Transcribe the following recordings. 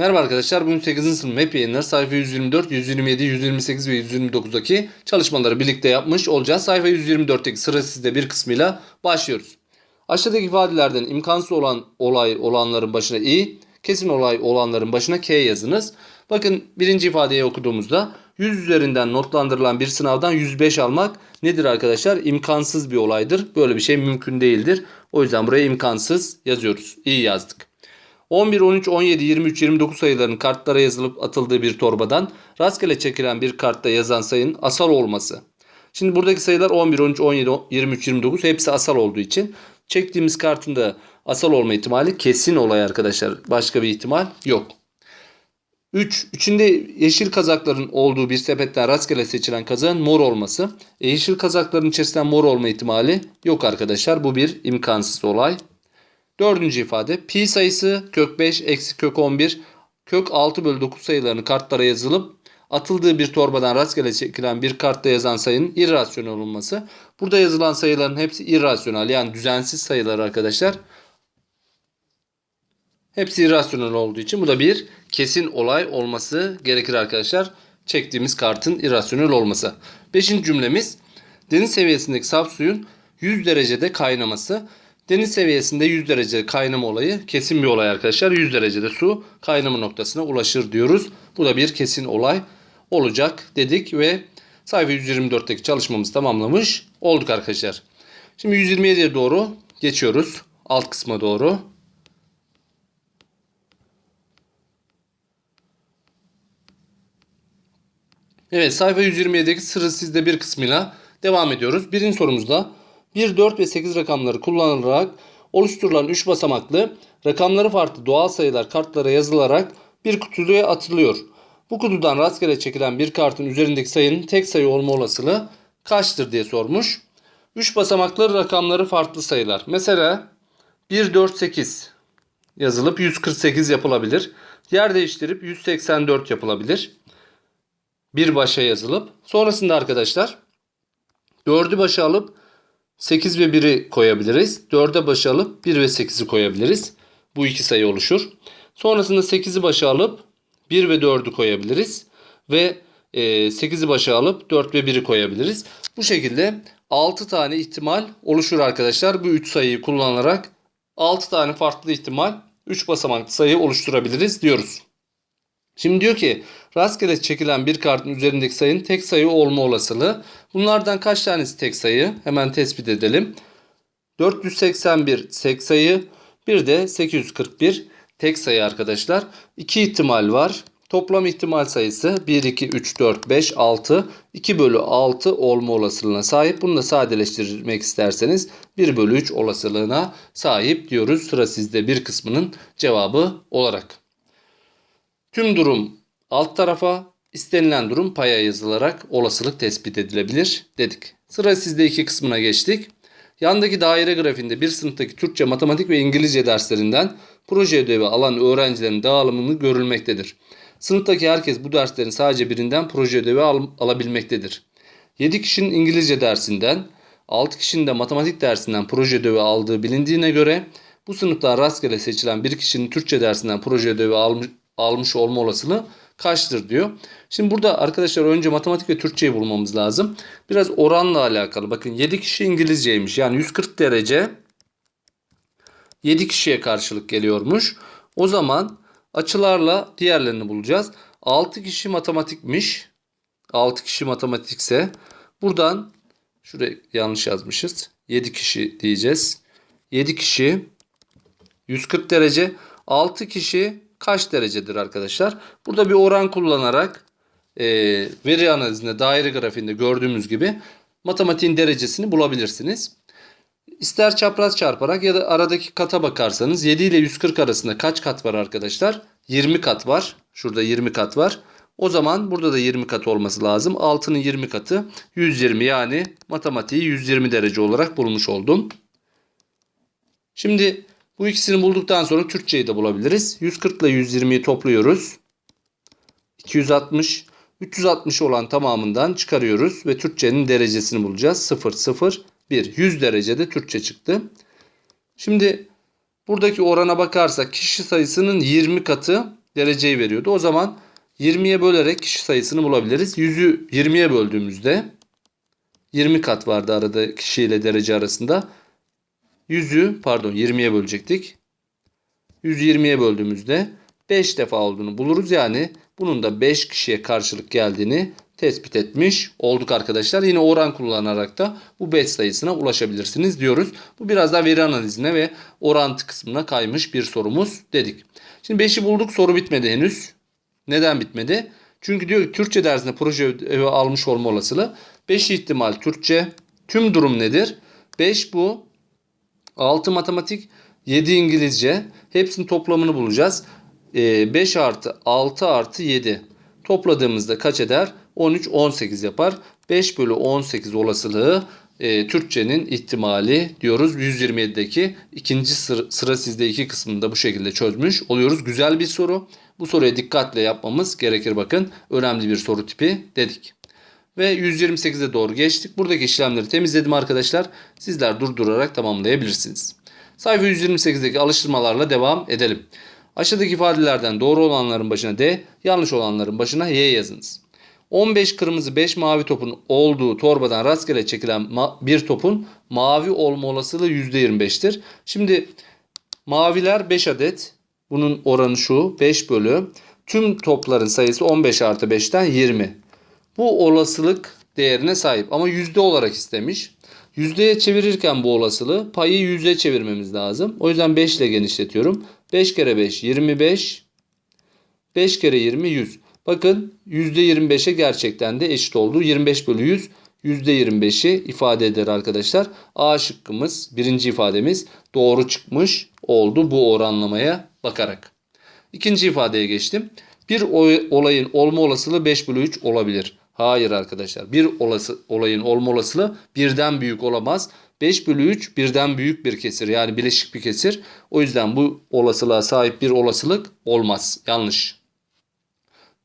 Merhaba arkadaşlar. Bugün 8. sınıf MEP yayınları sayfa 124, 127, 128 ve 129'daki çalışmaları birlikte yapmış olacağız. Sayfa 124'teki sıra sizde bir kısmıyla başlıyoruz. Aşağıdaki ifadelerden imkansız olan olay olanların başına i, kesin olay olanların başına k yazınız. Bakın birinci ifadeyi okuduğumuzda 100 üzerinden notlandırılan bir sınavdan 105 almak nedir arkadaşlar? İmkansız bir olaydır. Böyle bir şey mümkün değildir. O yüzden buraya imkansız yazıyoruz. İyi yazdık. 11, 13, 17, 23, 29 sayıların kartlara yazılıp atıldığı bir torbadan rastgele çekilen bir kartta yazan sayının asal olması. Şimdi buradaki sayılar 11, 13, 17, 23, 29 hepsi asal olduğu için çektiğimiz kartın da asal olma ihtimali kesin olay arkadaşlar. Başka bir ihtimal yok. 3. içinde yeşil kazakların olduğu bir sepetten rastgele seçilen kazağın mor olması. E, yeşil kazakların içerisinden mor olma ihtimali yok arkadaşlar. Bu bir imkansız olay. Dördüncü ifade pi sayısı kök 5 eksi kök 11 kök 6 bölü 9 sayılarını kartlara yazılıp atıldığı bir torbadan rastgele çekilen bir kartta yazan sayının irrasyonel olması. Burada yazılan sayıların hepsi irrasyonel yani düzensiz sayılar arkadaşlar. Hepsi irrasyonel olduğu için bu da bir kesin olay olması gerekir arkadaşlar. Çektiğimiz kartın irrasyonel olması. Beşinci cümlemiz deniz seviyesindeki saf suyun 100 derecede kaynaması. Deniz seviyesinde 100 derece kaynama olayı kesin bir olay arkadaşlar. 100 derecede su kaynama noktasına ulaşır diyoruz. Bu da bir kesin olay olacak dedik ve sayfa 124'teki çalışmamızı tamamlamış olduk arkadaşlar. Şimdi 127'ye doğru geçiyoruz. Alt kısma doğru. Evet sayfa 127'deki sırrı sizde bir kısmıyla devam ediyoruz. Birinci sorumuzda 1, 4 ve 8 rakamları kullanılarak oluşturulan 3 basamaklı rakamları farklı doğal sayılar kartlara yazılarak bir kutuya atılıyor. Bu kutudan rastgele çekilen bir kartın üzerindeki sayının tek sayı olma olasılığı kaçtır diye sormuş. 3 basamaklı rakamları farklı sayılar. Mesela 1, 4, 8 yazılıp 148 yapılabilir. Yer değiştirip 184 yapılabilir. Bir başa yazılıp sonrasında arkadaşlar 4'ü başa alıp 8 ve 1'i koyabiliriz. 4'e başa alıp 1 ve 8'i koyabiliriz. Bu iki sayı oluşur. Sonrasında 8'i başa alıp 1 ve 4'ü koyabiliriz. Ve 8'i başa alıp 4 ve 1'i koyabiliriz. Bu şekilde 6 tane ihtimal oluşur arkadaşlar. Bu 3 sayıyı kullanarak 6 tane farklı ihtimal 3 basamaklı sayı oluşturabiliriz diyoruz. Şimdi diyor ki rastgele çekilen bir kartın üzerindeki sayının tek sayı olma olasılığı. Bunlardan kaç tanesi tek sayı? Hemen tespit edelim. 481 tek sayı. Bir de 841 tek sayı arkadaşlar. İki ihtimal var. Toplam ihtimal sayısı 1, 2, 3, 4, 5, 6. 2 bölü 6 olma olasılığına sahip. Bunu da sadeleştirmek isterseniz 1 bölü 3 olasılığına sahip diyoruz. Sıra sizde bir kısmının cevabı olarak. Tüm durum alt tarafa, istenilen durum paya yazılarak olasılık tespit edilebilir dedik. Sıra sizde iki kısmına geçtik. Yandaki daire grafiğinde bir sınıftaki Türkçe, matematik ve İngilizce derslerinden proje ödevi alan öğrencilerin dağılımını görülmektedir. Sınıftaki herkes bu derslerin sadece birinden proje ödevi al alabilmektedir. 7 kişinin İngilizce dersinden, 6 kişinin de matematik dersinden proje ödevi aldığı bilindiğine göre bu sınıftan rastgele seçilen bir kişinin Türkçe dersinden proje ödevi almış, almış olma olasılığı kaçtır diyor. Şimdi burada arkadaşlar önce matematik ve Türkçeyi bulmamız lazım. Biraz oranla alakalı. Bakın 7 kişi İngilizceymiş. Yani 140 derece 7 kişiye karşılık geliyormuş. O zaman açılarla diğerlerini bulacağız. 6 kişi matematikmiş. 6 kişi matematikse buradan şuraya yanlış yazmışız. 7 kişi diyeceğiz. 7 kişi 140 derece 6 kişi kaç derecedir arkadaşlar? Burada bir oran kullanarak e, veri analizinde daire grafiğinde gördüğümüz gibi matematiğin derecesini bulabilirsiniz. İster çapraz çarparak ya da aradaki kata bakarsanız 7 ile 140 arasında kaç kat var arkadaşlar? 20 kat var. Şurada 20 kat var. O zaman burada da 20 kat olması lazım. 6'nın 20 katı 120 yani matematiği 120 derece olarak bulmuş oldum. Şimdi bu ikisini bulduktan sonra Türkçeyi de bulabiliriz. 140 ile 120'yi topluyoruz. 260. 360 olan tamamından çıkarıyoruz ve Türkçenin derecesini bulacağız. 0, 0, 1. 100 derecede Türkçe çıktı. Şimdi buradaki orana bakarsak kişi sayısının 20 katı dereceyi veriyordu. O zaman 20'ye bölerek kişi sayısını bulabiliriz. 100'ü 20'ye böldüğümüzde 20 kat vardı arada kişiyle derece arasında. 100'ü pardon 20'ye bölecektik. 120'ye böldüğümüzde 5 defa olduğunu buluruz. Yani bunun da 5 kişiye karşılık geldiğini tespit etmiş olduk arkadaşlar. Yine oran kullanarak da bu 5 sayısına ulaşabilirsiniz diyoruz. Bu biraz daha veri analizine ve orantı kısmına kaymış bir sorumuz dedik. Şimdi 5'i bulduk soru bitmedi henüz. Neden bitmedi? Çünkü diyor ki Türkçe dersinde proje ödevi almış olma olasılığı 5 ihtimal Türkçe. Tüm durum nedir? 5 bu. 6 matematik, 7 İngilizce. Hepsinin toplamını bulacağız. 5 artı 6 artı 7. Topladığımızda kaç eder? 13, 18 yapar. 5 bölü 18 olasılığı e, Türkçenin ihtimali diyoruz. 127'deki ikinci sıra, sıra sizde iki kısmında bu şekilde çözmüş oluyoruz. Güzel bir soru. Bu soruya dikkatle yapmamız gerekir bakın. Önemli bir soru tipi dedik. Ve 128'e doğru geçtik. Buradaki işlemleri temizledim arkadaşlar. Sizler durdurarak tamamlayabilirsiniz. Sayfa 128'deki alıştırmalarla devam edelim. Aşağıdaki ifadelerden doğru olanların başına D, yanlış olanların başına Y yazınız. 15 kırmızı 5 mavi topun olduğu torbadan rastgele çekilen bir topun mavi olma olasılığı %25'tir. Şimdi maviler 5 adet. Bunun oranı şu 5 bölü. Tüm topların sayısı 15 artı 5'ten 20. Bu olasılık değerine sahip ama yüzde olarak istemiş. Yüzdeye çevirirken bu olasılığı payı yüzde çevirmemiz lazım. O yüzden 5 ile genişletiyorum. 5 kere 5 25. 5 kere 20 100. Bakın %25'e gerçekten de eşit oldu. 25 bölü 100 %25'i ifade eder arkadaşlar. A şıkkımız birinci ifademiz doğru çıkmış oldu bu oranlamaya bakarak. İkinci ifadeye geçtim. Bir olayın olma olasılığı 5 bölü 3 olabilir. Hayır arkadaşlar. Bir olası, olayın olma olasılığı birden büyük olamaz. 5 bölü 3 birden büyük bir kesir. Yani bileşik bir kesir. O yüzden bu olasılığa sahip bir olasılık olmaz. Yanlış.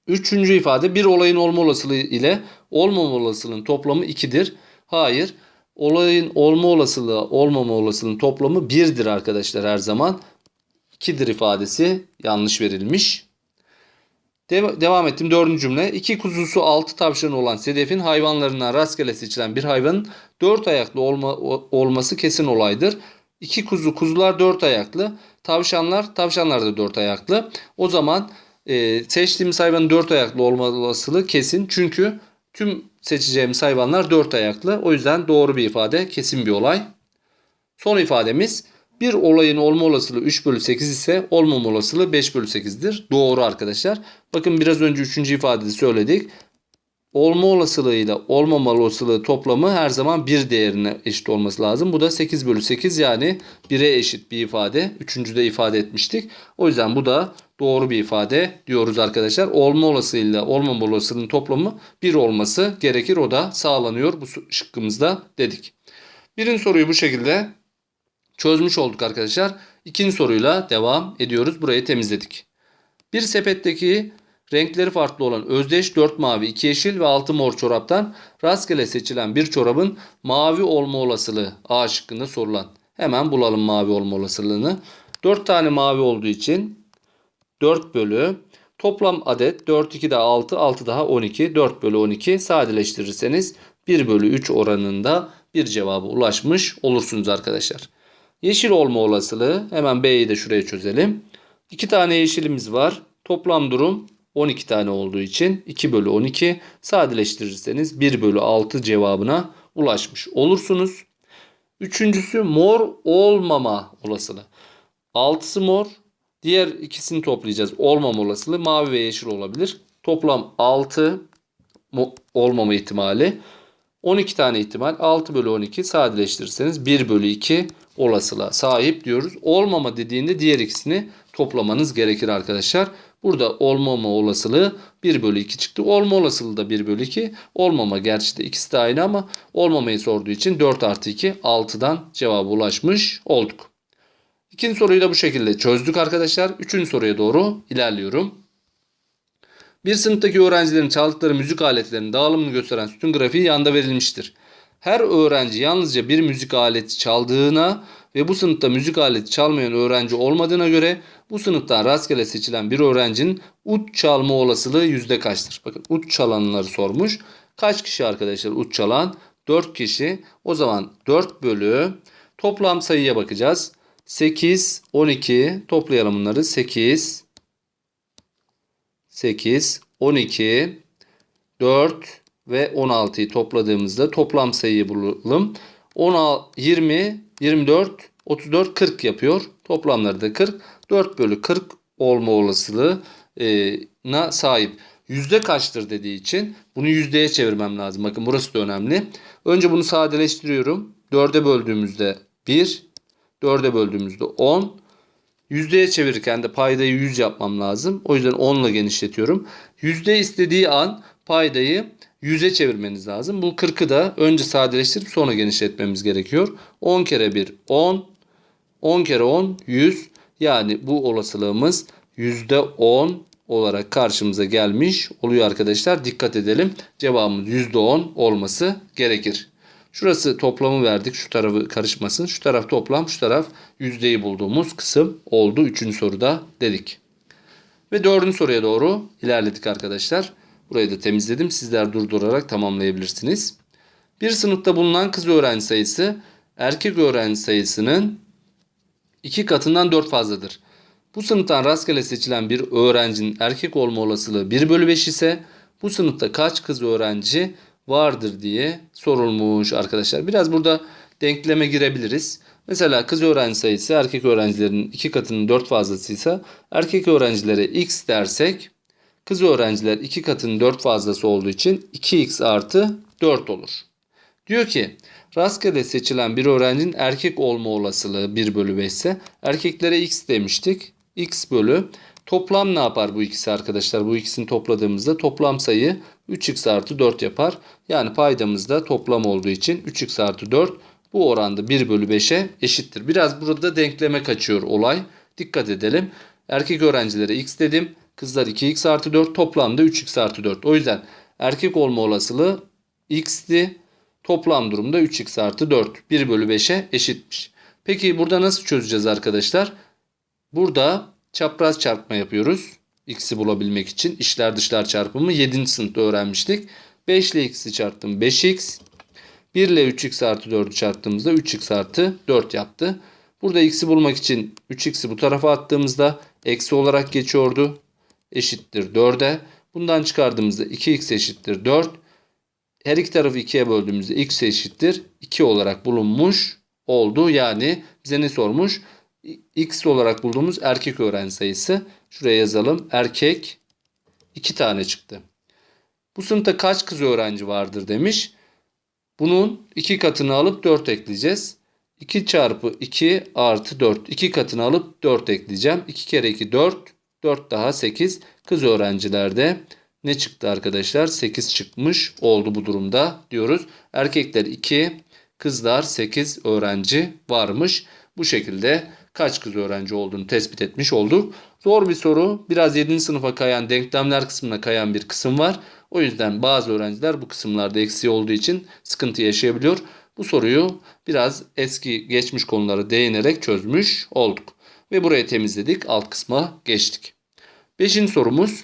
Üçüncü ifade bir olayın olma olasılığı ile olmama olasılığının toplamı 2'dir. Hayır. Olayın olma olasılığı olmama olasılığının toplamı 1'dir arkadaşlar her zaman. 2'dir ifadesi yanlış verilmiş. Deva devam ettim dördüncü cümle. İki kuzusu altı tavşan olan Sedef'in hayvanlarından rastgele seçilen bir hayvanın dört ayaklı olma, olması kesin olaydır. İki kuzu, kuzular dört ayaklı. Tavşanlar, tavşanlar da dört ayaklı. O zaman e, seçtiğimiz hayvanın dört ayaklı olma olasılığı kesin. Çünkü tüm seçeceğimiz hayvanlar dört ayaklı. O yüzden doğru bir ifade, kesin bir olay. Son ifademiz bir olayın olma olasılığı 3 bölü 8 ise olmama olasılığı 5 bölü 8'dir. Doğru arkadaşlar. Bakın biraz önce 3. ifadede söyledik. Olma olasılığı ile olmama olasılığı toplamı her zaman 1 değerine eşit olması lazım. Bu da 8 bölü 8 yani 1'e eşit bir ifade. Üçüncüde ifade etmiştik. O yüzden bu da doğru bir ifade diyoruz arkadaşlar. Olma olasılığı ile olmama olasılığının toplamı 1 olması gerekir. O da sağlanıyor bu şıkkımızda dedik. Birinci soruyu bu şekilde çözmüş olduk arkadaşlar. İkinci soruyla devam ediyoruz. Burayı temizledik. Bir sepetteki renkleri farklı olan özdeş 4 mavi, 2 yeşil ve 6 mor çoraptan rastgele seçilen bir çorabın mavi olma olasılığı A şıkkında sorulan. Hemen bulalım mavi olma olasılığını. 4 tane mavi olduğu için 4 bölü toplam adet 4 2 daha 6 6 daha 12 4 bölü 12 sadeleştirirseniz 1 bölü 3 oranında bir cevaba ulaşmış olursunuz arkadaşlar. Yeşil olma olasılığı hemen B'yi de şuraya çözelim. 2 tane yeşilimiz var. Toplam durum 12 tane olduğu için 2 bölü 12 sadeleştirirseniz 1 bölü 6 cevabına ulaşmış olursunuz. Üçüncüsü mor olmama olasılığı. 6'sı mor. Diğer ikisini toplayacağız. Olmama olasılığı mavi ve yeşil olabilir. Toplam 6 olmama ihtimali. 12 tane ihtimal 6 bölü 12 sadeleştirirseniz 1 bölü 2 olasılığa sahip diyoruz. Olmama dediğinde diğer ikisini toplamanız gerekir arkadaşlar. Burada olmama olasılığı 1 bölü 2 çıktı. Olma olasılığı da 1 bölü 2. Olmama gerçi de ikisi de aynı ama olmamayı sorduğu için 4 artı 2 6'dan cevaba ulaşmış olduk. İkinci soruyu da bu şekilde çözdük arkadaşlar. Üçüncü soruya doğru ilerliyorum. Bir sınıftaki öğrencilerin çaldıkları müzik aletlerinin dağılımını gösteren sütun grafiği yanda verilmiştir. Her öğrenci yalnızca bir müzik aleti çaldığına ve bu sınıfta müzik aleti çalmayan öğrenci olmadığına göre Bu sınıftan rastgele seçilen bir öğrencinin ut çalma olasılığı yüzde kaçtır? Bakın ut çalanları sormuş. Kaç kişi arkadaşlar ut çalan? 4 kişi. O zaman 4 bölü toplam sayıya bakacağız. 8, 12 toplayalım bunları. 8, 8, 12, 4 ve 16'yı topladığımızda toplam sayıyı bulalım. 16, 20, 24, 34, 40 yapıyor. Toplamları da 40. 4 bölü 40 olma olasılığına sahip. Yüzde kaçtır dediği için bunu yüzdeye çevirmem lazım. Bakın burası da önemli. Önce bunu sadeleştiriyorum. 4'e böldüğümüzde 1, 4'e böldüğümüzde 10. Yüzdeye çevirirken de paydayı 100 yapmam lazım. O yüzden 10 ile genişletiyorum. Yüzde istediği an paydayı 100'e çevirmeniz lazım. Bu 40'ı da önce sadeleştirip sonra genişletmemiz gerekiyor. 10 kere 1 10. 10 kere 10 100. Yani bu olasılığımız %10 olarak karşımıza gelmiş oluyor arkadaşlar. Dikkat edelim. Cevabımız %10 olması gerekir. Şurası toplamı verdik. Şu tarafı karışmasın. Şu taraf toplam, şu taraf yüzdeyi bulduğumuz kısım oldu. Üçüncü soruda dedik. Ve dördüncü soruya doğru ilerledik arkadaşlar. Burayı da temizledim. Sizler durdurarak tamamlayabilirsiniz. Bir sınıfta bulunan kız öğrenci sayısı erkek öğrenci sayısının iki katından 4 fazladır. Bu sınıftan rastgele seçilen bir öğrencinin erkek olma olasılığı 1 bölü 5 ise bu sınıfta kaç kız öğrenci vardır diye sorulmuş arkadaşlar. Biraz burada denkleme girebiliriz. Mesela kız öğrenci sayısı erkek öğrencilerin iki katının 4 fazlasıysa erkek öğrencilere x dersek kız öğrenciler iki katının 4 fazlası olduğu için 2x artı 4 olur. Diyor ki rastgele seçilen bir öğrencinin erkek olma olasılığı 1 bölü 5 ise erkeklere x demiştik. x bölü toplam ne yapar bu ikisi arkadaşlar? Bu ikisini topladığımızda toplam sayı 3x artı 4 yapar. Yani paydamızda toplam olduğu için 3x artı 4 bu oranda 1 bölü 5'e eşittir. Biraz burada denkleme kaçıyor olay. Dikkat edelim. Erkek öğrencilere x dedim. Kızlar 2x artı 4 toplamda 3x artı 4. O yüzden erkek olma olasılığı x'ti. Toplam durumda 3x artı 4 1 bölü 5'e eşitmiş. Peki burada nasıl çözeceğiz arkadaşlar? Burada çapraz çarpma yapıyoruz. X'i bulabilmek için işler dışlar çarpımı 7. sınıfta öğrenmiştik. 5 ile x'i çarptım 5x. 1 ile 3x artı 4'ü çarptığımızda 3x artı 4 yaptı. Burada x'i bulmak için 3x'i bu tarafa attığımızda eksi olarak geçiyordu. Eşittir 4'e. Bundan çıkardığımızda 2x eşittir 4. Her iki tarafı 2'ye böldüğümüzde x eşittir 2 olarak bulunmuş oldu. Yani bize ne sormuş? X olarak bulduğumuz erkek öğrenci sayısı. Şuraya yazalım. Erkek 2 tane çıktı. Bu sınıfta kaç kız öğrenci vardır demiş. Bunun 2 katını alıp 4 ekleyeceğiz. 2 çarpı 2 artı 4. 2 katını alıp 4 ekleyeceğim. 2 kere 2 4. 4 daha 8. Kız öğrencilerde ne çıktı arkadaşlar? 8 çıkmış oldu bu durumda diyoruz. Erkekler 2, kızlar 8 öğrenci varmış. Bu şekilde kaç kız öğrenci olduğunu tespit etmiş olduk. Zor bir soru. Biraz 7. sınıfa kayan denklemler kısmına kayan bir kısım var. O yüzden bazı öğrenciler bu kısımlarda eksiği olduğu için sıkıntı yaşayabiliyor. Bu soruyu biraz eski geçmiş konulara değinerek çözmüş olduk. Ve burayı temizledik. Alt kısma geçtik. Beşinci sorumuz.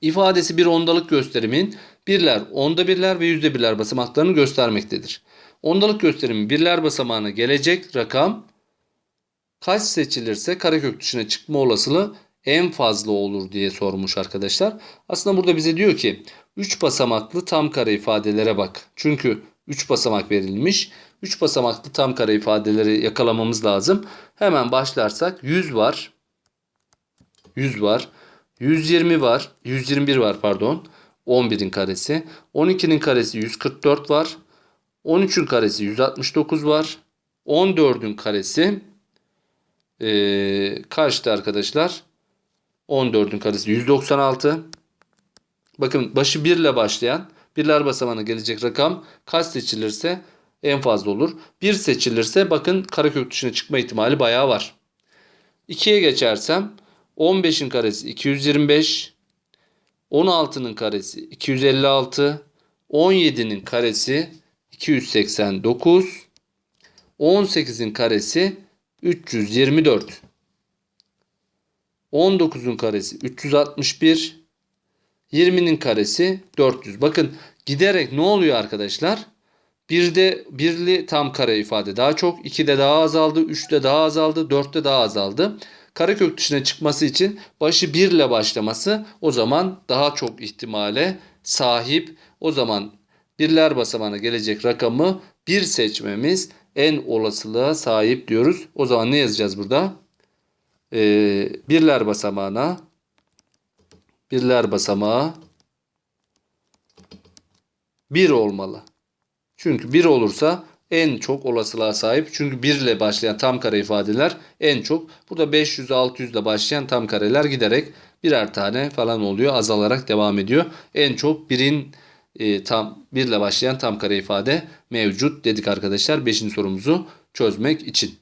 İfadesi bir ondalık gösterimin birler, onda birler ve yüzde birler basamaklarını göstermektedir. Ondalık gösterimin birler basamağına gelecek rakam kaç seçilirse karekök dışına çıkma olasılığı en fazla olur diye sormuş arkadaşlar. Aslında burada bize diyor ki 3 basamaklı tam kare ifadelere bak. Çünkü 3 basamak verilmiş. 3 basamaklı tam kare ifadeleri yakalamamız lazım. Hemen başlarsak 100 var. 100 var. 120 var. 121 var pardon. 11'in karesi. 12'nin karesi 144 var. 13'ün karesi 169 var. 14'ün karesi ee, kaçtı arkadaşlar? 14'ün karesi 196. Bakın başı 1 ile başlayan birler basamağına gelecek rakam kaç seçilirse en fazla olur. 1 seçilirse bakın karekök dışına çıkma ihtimali bayağı var. 2'ye geçersem 15'in karesi 225. 16'nın karesi 256. 17'nin karesi 289. 18'in karesi 324. 19'un karesi 361. 20'nin karesi 400. Bakın giderek ne oluyor arkadaşlar? Birde birli tam kare ifade daha çok, 2'de daha azaldı, 3'te daha azaldı, 4'te daha azaldı. Karekök dışına çıkması için başı 1 ile başlaması o zaman daha çok ihtimale sahip. O zaman birler basamağına gelecek rakamı 1 seçmemiz en olasılığa sahip diyoruz. O zaman ne yazacağız burada? Ee, birler basamağına birler basamağı 1 olmalı. Çünkü 1 olursa en çok olasılığa sahip. Çünkü 1 ile başlayan tam kare ifadeler en çok. Burada 500 600 ile başlayan tam kareler giderek birer tane falan oluyor. Azalarak devam ediyor. En çok 1'in e, tam 1 ile başlayan tam kare ifade mevcut dedik arkadaşlar 5. sorumuzu çözmek için.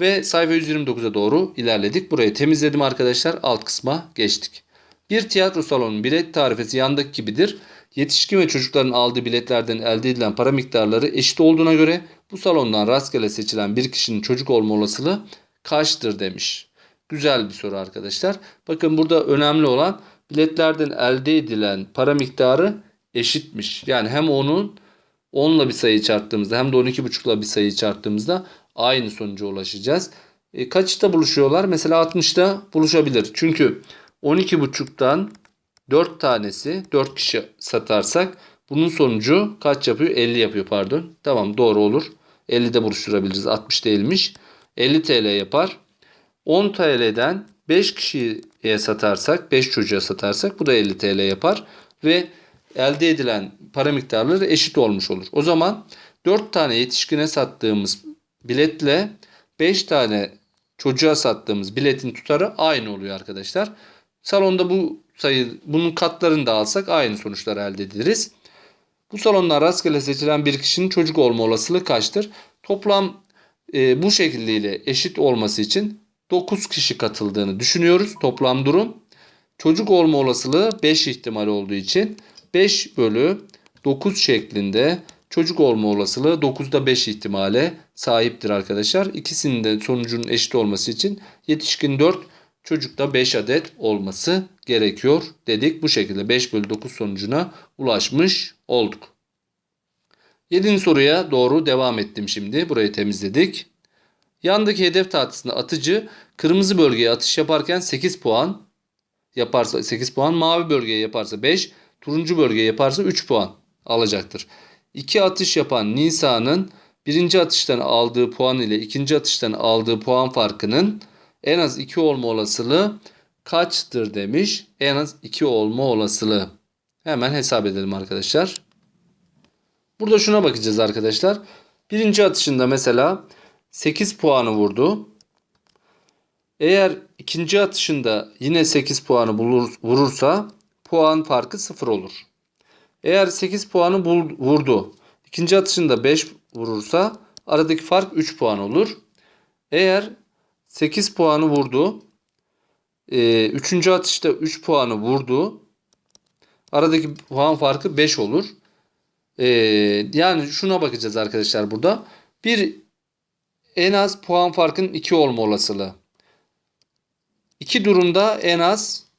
Ve sayfa 129'a doğru ilerledik. Burayı temizledim arkadaşlar. Alt kısma geçtik. Bir tiyatro salonunun bilet tarifesi yandaki gibidir. Yetişkin ve çocukların aldığı biletlerden elde edilen para miktarları eşit olduğuna göre bu salondan rastgele seçilen bir kişinin çocuk olma olasılığı kaçtır demiş. Güzel bir soru arkadaşlar. Bakın burada önemli olan biletlerden elde edilen para miktarı eşitmiş. Yani hem onun 10 ile bir sayı çarptığımızda hem de 12,5 ile bir sayı çarptığımızda aynı sonuca ulaşacağız. E, kaçta buluşuyorlar? Mesela 60'ta buluşabilir. Çünkü 12,5'tan 4 tanesi 4 kişi satarsak bunun sonucu kaç yapıyor? 50 yapıyor pardon. Tamam doğru olur. 50'de buluşturabiliriz. 60 değilmiş. 50 TL yapar. 10 TL'den 5 kişiye satarsak 5 çocuğa satarsak bu da 50 TL yapar. Ve elde edilen para miktarları eşit olmuş olur. O zaman 4 tane yetişkine sattığımız biletle 5 tane çocuğa sattığımız biletin tutarı aynı oluyor arkadaşlar. Salonda bu sayı bunun katlarını da alsak aynı sonuçlar elde ederiz. Bu salonda rastgele seçilen bir kişinin çocuk olma olasılığı kaçtır? Toplam e, bu şekilde eşit olması için 9 kişi katıldığını düşünüyoruz. Toplam durum. Çocuk olma olasılığı 5 ihtimal olduğu için 5 bölü 9 şeklinde çocuk olma olasılığı 9'da 5 ihtimale sahiptir arkadaşlar. İkisinin de sonucunun eşit olması için yetişkin 4 çocukta 5 adet olması gerekiyor dedik. Bu şekilde 5 bölü 9 sonucuna ulaşmış olduk. 7. soruya doğru devam ettim şimdi. Burayı temizledik. Yandaki hedef tahtasında atıcı kırmızı bölgeye atış yaparken 8 puan yaparsa 8 puan, mavi bölgeye yaparsa 5, turuncu bölgeye yaparsa 3 puan alacaktır. İki atış yapan Nisa'nın birinci atıştan aldığı puan ile ikinci atıştan aldığı puan farkının en az 2 olma olasılığı kaçtır demiş. En az 2 olma olasılığı. Hemen hesap edelim arkadaşlar. Burada şuna bakacağız arkadaşlar. Birinci atışında mesela 8 puanı vurdu. Eğer ikinci atışında yine 8 puanı bulur, vurursa puan farkı 0 olur. Eğer 8 puanı vurdu. ikinci atışında 5 vurursa aradaki fark 3 puan olur. Eğer 8 puanı vurdu. E, üçüncü atışta 3 puanı vurdu. Aradaki puan farkı 5 olur. E, yani şuna bakacağız arkadaşlar burada. Bir en az puan farkının 2 olma olasılığı. İki durumda en az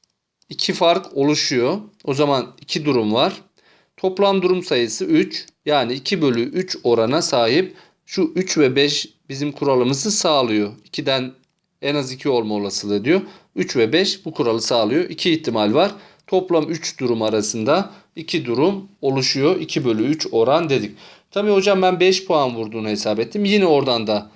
2 fark oluşuyor. O zaman 2 durum var. Toplam durum sayısı 3. Yani 2 bölü 3 orana sahip. Şu 3 ve 5 bizim kuralımızı sağlıyor. 2'den en az 2 olma olasılığı diyor. 3 ve 5 bu kuralı sağlıyor. 2 ihtimal var. Toplam 3 durum arasında 2 durum oluşuyor. 2 bölü 3 oran dedik. Tabii hocam ben 5 puan vurduğunu hesap ettim. Yine oradan da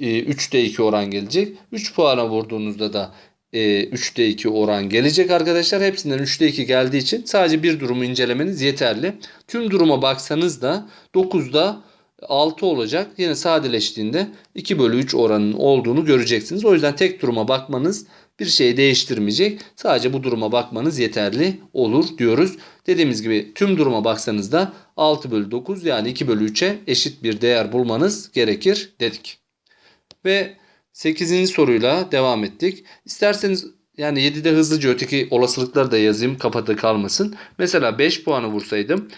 3'te 2 oran gelecek. 3 puana vurduğunuzda da 3'te 2 oran gelecek arkadaşlar. Hepsinden 3'te 2 geldiği için sadece bir durumu incelemeniz yeterli. Tüm duruma baksanız da 9'da 6 olacak. Yine sadeleştiğinde 2 bölü 3 oranının olduğunu göreceksiniz. O yüzden tek duruma bakmanız bir şey değiştirmeyecek. Sadece bu duruma bakmanız yeterli olur diyoruz. Dediğimiz gibi tüm duruma baksanız da 6 bölü 9 yani 2 bölü 3'e eşit bir değer bulmanız gerekir dedik. Ve 8. soruyla devam ettik. İsterseniz yani 7'de hızlıca öteki olasılıkları da yazayım kafada kalmasın. Mesela 5 puanı vursaydım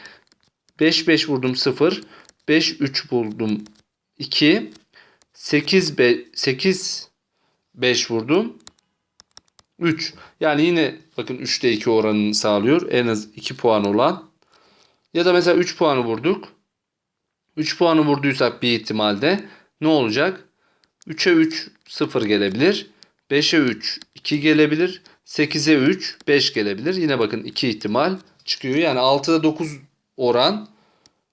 5 5 vurdum 0 5 3 buldum 2 8 be, 8 5 vurdum 3. Yani yine bakın 3'te 2 oranını sağlıyor. En az 2 puan olan. Ya da mesela 3 puanı vurduk. 3 puanı vurduysak bir ihtimalde ne olacak? 3'e 3 0 gelebilir. 5'e 3 2 gelebilir. 8'e 3 5 gelebilir. Yine bakın 2 ihtimal çıkıyor. Yani 6'da 9 oran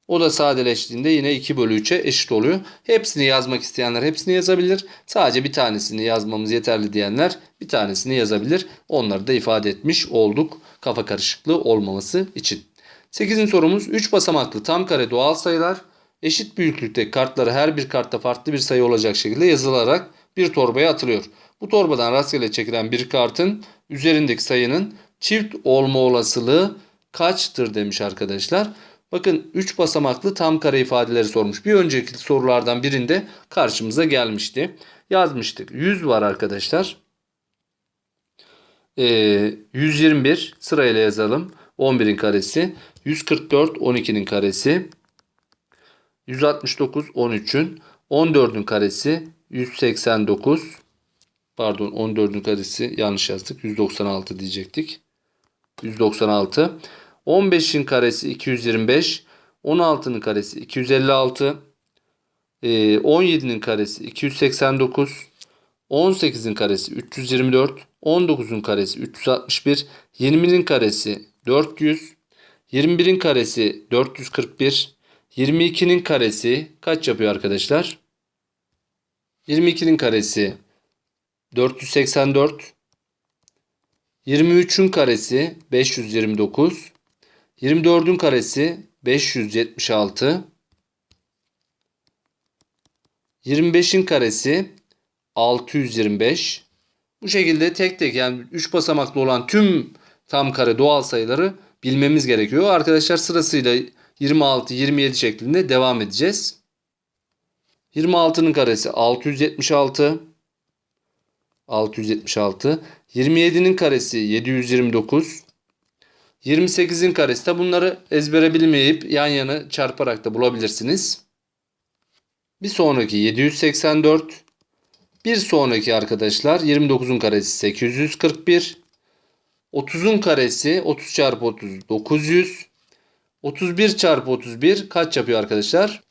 o da sadeleştiğinde yine 2 bölü 3'e eşit oluyor. Hepsini yazmak isteyenler hepsini yazabilir. Sadece bir tanesini yazmamız yeterli diyenler bir tanesini yazabilir. Onları da ifade etmiş olduk kafa karışıklığı olmaması için. 8. sorumuz 3 basamaklı tam kare doğal sayılar eşit büyüklükte kartları her bir kartta farklı bir sayı olacak şekilde yazılarak bir torbaya atılıyor. Bu torbadan rastgele çekilen bir kartın üzerindeki sayının çift olma olasılığı kaçtır demiş arkadaşlar. Bakın 3 basamaklı tam kare ifadeleri sormuş. Bir önceki sorulardan birinde karşımıza gelmişti. Yazmıştık. 100 var arkadaşlar. Ee, 121 sırayla yazalım. 11'in karesi. 144 12'nin karesi. 169 13'ün. 14'ün karesi. 189. Pardon 14'ün karesi yanlış yazdık. 196 diyecektik. 196. 15'in karesi 225. 16'nın karesi 256. 17'nin karesi 289. 18'in karesi 324. 19'un karesi 361. 20'nin karesi 400. 21'in karesi 441. 22'nin karesi kaç yapıyor arkadaşlar? 22'nin karesi 484. 23'ün karesi 529. 24'ün karesi 576. 25'in karesi 625. Bu şekilde tek tek yani 3 basamaklı olan tüm tam kare doğal sayıları bilmemiz gerekiyor. Arkadaşlar sırasıyla 26, 27 şeklinde devam edeceğiz. 26'nın karesi 676. 676. 27'nin karesi 729. 28'in karesi de bunları ezbere bilmeyip yan yana çarparak da bulabilirsiniz. Bir sonraki 784. Bir sonraki arkadaşlar 29'un karesi 841. 30'un karesi 30 çarpı 30 900. 31 çarpı 31 kaç yapıyor arkadaşlar?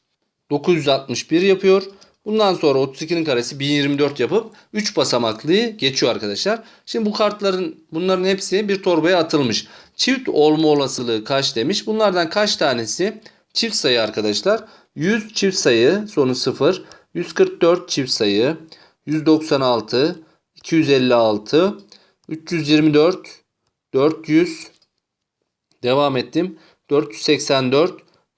961 yapıyor. Bundan sonra 32'nin karesi 1024 yapıp 3 basamaklıyı geçiyor arkadaşlar. Şimdi bu kartların bunların hepsi bir torbaya atılmış. Çift olma olasılığı kaç demiş. Bunlardan kaç tanesi çift sayı arkadaşlar? 100 çift sayı sonu 0. 144 çift sayı. 196. 256. 324. 400. Devam ettim. 484.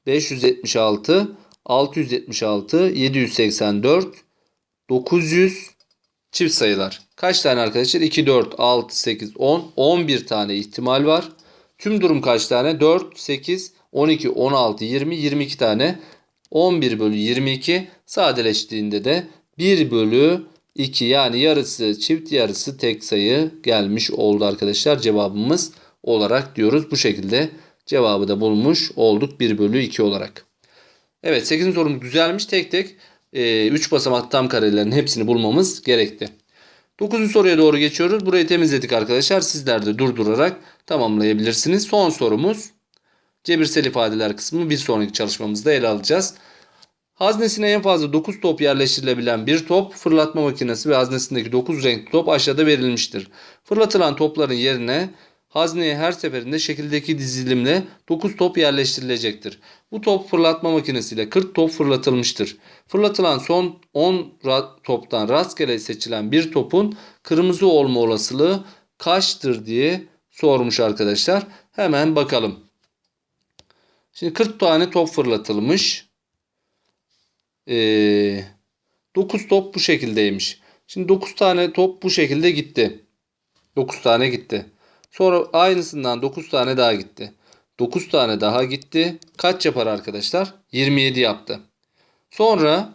576. 676, 784, 900 çift sayılar. Kaç tane arkadaşlar? 2, 4, 6, 8, 10, 11 tane ihtimal var. Tüm durum kaç tane? 4, 8, 12, 16, 20, 22 tane. 11 bölü 22 sadeleştiğinde de 1 bölü 2 yani yarısı çift yarısı tek sayı gelmiş oldu arkadaşlar. Cevabımız olarak diyoruz. Bu şekilde cevabı da bulmuş olduk 1 bölü 2 olarak. Evet 8. sorumuz güzelmiş. Tek tek 3 e, basamaklı tam karelerin hepsini bulmamız gerekti. 9. soruya doğru geçiyoruz. Burayı temizledik arkadaşlar. Sizler de durdurarak tamamlayabilirsiniz. Son sorumuz cebirsel ifadeler kısmını bir sonraki çalışmamızda ele alacağız. Haznesine en fazla 9 top yerleştirilebilen bir top, fırlatma makinesi ve haznesindeki 9 renkli top aşağıda verilmiştir. Fırlatılan topların yerine hazneye her seferinde şekildeki dizilimle 9 top yerleştirilecektir. Bu top fırlatma makinesiyle 40 top fırlatılmıştır. Fırlatılan son 10 toptan rastgele seçilen bir topun kırmızı olma olasılığı kaçtır diye sormuş arkadaşlar. Hemen bakalım. Şimdi 40 tane top fırlatılmış. Ee, 9 top bu şekildeymiş. Şimdi 9 tane top bu şekilde gitti. 9 tane gitti. Sonra aynısından 9 tane daha gitti. 9 tane daha gitti. Kaç yapar arkadaşlar? 27 yaptı. Sonra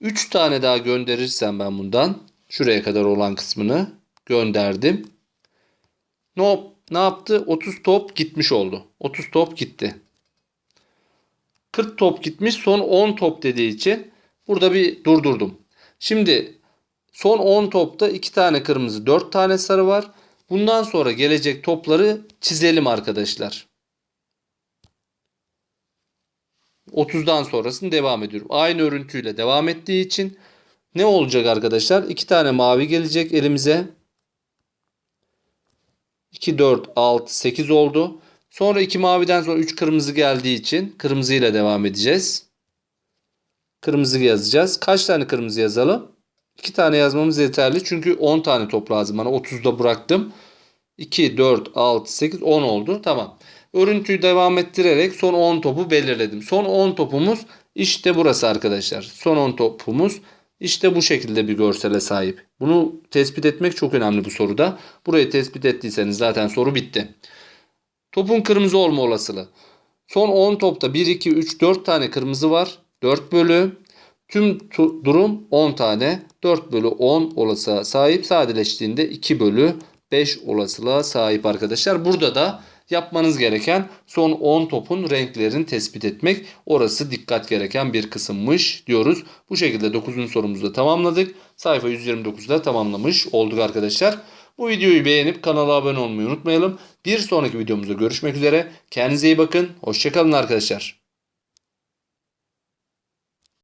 3 tane daha gönderirsem ben bundan şuraya kadar olan kısmını gönderdim. Ne, ne yaptı? 30 top gitmiş oldu. 30 top gitti. 40 top gitmiş son 10 top dediği için burada bir durdurdum. Şimdi son 10 topta 2 tane kırmızı 4 tane sarı var. Bundan sonra gelecek topları çizelim arkadaşlar. 30'dan sonrasını devam ediyorum. Aynı örüntüyle devam ettiği için ne olacak arkadaşlar? 2 tane mavi gelecek elimize. 2, 4, 6, 8 oldu. Sonra 2 maviden sonra 3 kırmızı geldiği için kırmızı ile devam edeceğiz. Kırmızı yazacağız. Kaç tane kırmızı yazalım? 2 tane yazmamız yeterli. Çünkü 10 tane top lazım bana. 30'da bıraktım. 2, 4, 6, 8, 10 oldu. Tamam. Örüntüyü devam ettirerek son 10 topu belirledim. Son 10 topumuz işte burası arkadaşlar. Son 10 topumuz işte bu şekilde bir görsele sahip. Bunu tespit etmek çok önemli bu soruda. Burayı tespit ettiyseniz zaten soru bitti. Topun kırmızı olma olasılığı. Son 10 topta 1, 2, 3, 4 tane kırmızı var. 4 bölü. Tüm durum 10 tane. 4 bölü 10 olasılığa sahip. Sadeleştiğinde 2 bölü 5 olasılığa sahip arkadaşlar. Burada da yapmanız gereken son 10 topun renklerini tespit etmek. Orası dikkat gereken bir kısımmış diyoruz. Bu şekilde 9. sorumuzu da tamamladık. Sayfa 129'da tamamlamış olduk arkadaşlar. Bu videoyu beğenip kanala abone olmayı unutmayalım. Bir sonraki videomuzda görüşmek üzere. Kendinize iyi bakın. Hoşçakalın arkadaşlar.